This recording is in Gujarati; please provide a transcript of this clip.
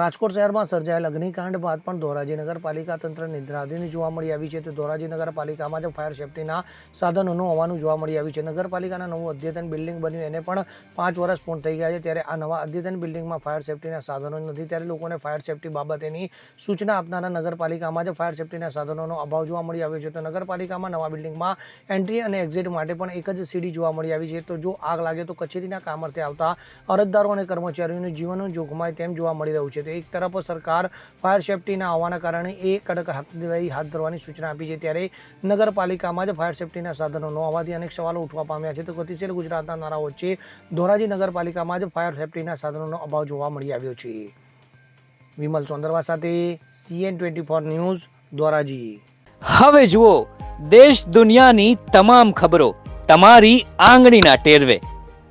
રાજકોટ શહેરમાં સર્જાયેલ અગ્નિકાંડ બાદ પણ ધોરાજી નગરપાલિકા તંત્ર નિદ્રાધીન જોવા મળી આવી છે. તો ધોરાજી નગરપાલિકામાં જ ફાયર સેફટીના સાધનોનું હોવાનું જોવા મળી આવ્યું છે. નગરપાલિકાના નવું અદ્યતન બિલ્ડિંગ બન્યું, એને પણ પાંચ વર્ષ પૂર્ણ થઈ ગયા છે. ત્યારે આ નવા અદ્યતન બિલ્ડિંગમાં ફાયર સેફટીના સાધનો નથી. ત્યારે લોકોને ફાયર સેફટી બાબતેની સૂચના આપનારા નગરપાલિકામાં જ ફાયર સેફટીના સાધનોનો અભાવ જોવા મળી આવ્યો છે. તો નગરપાલિકામાં નવા બિલ્ડિંગમાં એન્ટ્રી અને એક્ઝિટ માટે પણ એક જ સીડી જોવા મળી આવી છે. તો જો આગ લાગે તો કચેરીના કામર્થે આવતા અરજદારો અને કર્મચારીઓનું જીવન જોખમાય તેમ જોવા મળી રહ્યું છે. તો એક તરફ સરકાર ફાયર સેફટીના આવવાના કારણે એ કડક હાથ ધરવાની સૂચના આપી છે. ત્યારે નગરપાલિકામાં જ ફાયર સેફટીના સાધનો ન હોવાથી અનેક સવાલો ઉઠવા પામ્યા છે. તો ગતિશીલ ગુજરાતના નારા વચ્ચે ધોરાજી નગરપાલિકામાં જ ફાયર સેફટીના સાધનોનો અભાવ જોવા મળી આવ્યો છે. વિમલ ચોંદરવા સાથે CN twenty four news, Dhoraji. હવે જુઓ, દેશ દુનિયાની તમામ ખબરો તમારી આંગળીના ટેરવે.